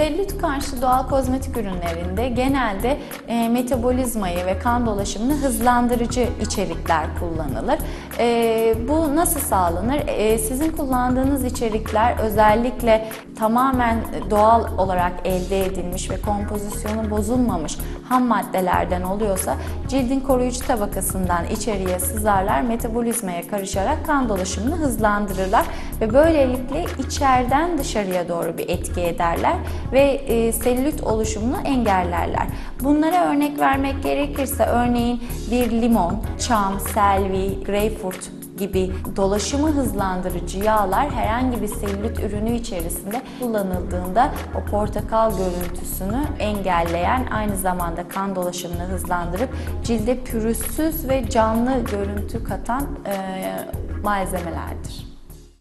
Selülit karşı doğal kozmetik ürünlerinde genelde e, metabolizmayı ve kan dolaşımını hızlandırıcı içerikler kullanılır. E, bu nasıl sağlanır? E, sizin kullandığınız içerikler özellikle tamamen doğal olarak elde edilmiş ve kompozisyonu bozulmamış ham maddelerden oluyorsa cildin koruyucu tabakasından içeriye sızarlar, metabolizmaya karışarak kan dolaşımını hızlandırırlar ve böylelikle içeriden dışarıya doğru bir etki ederler ve e, selülit oluşumunu engellerler. Bunlara örnek vermek gerekirse örneğin bir limon, çam, selvi, greyfurt gibi dolaşımı hızlandırıcı yağlar herhangi bir selülit ürünü içerisinde kullanıldığında o portakal görüntüsünü engelleyen aynı zamanda kan dolaşımını hızlandırıp cilde pürüzsüz ve canlı görüntü katan e, malzemelerdir.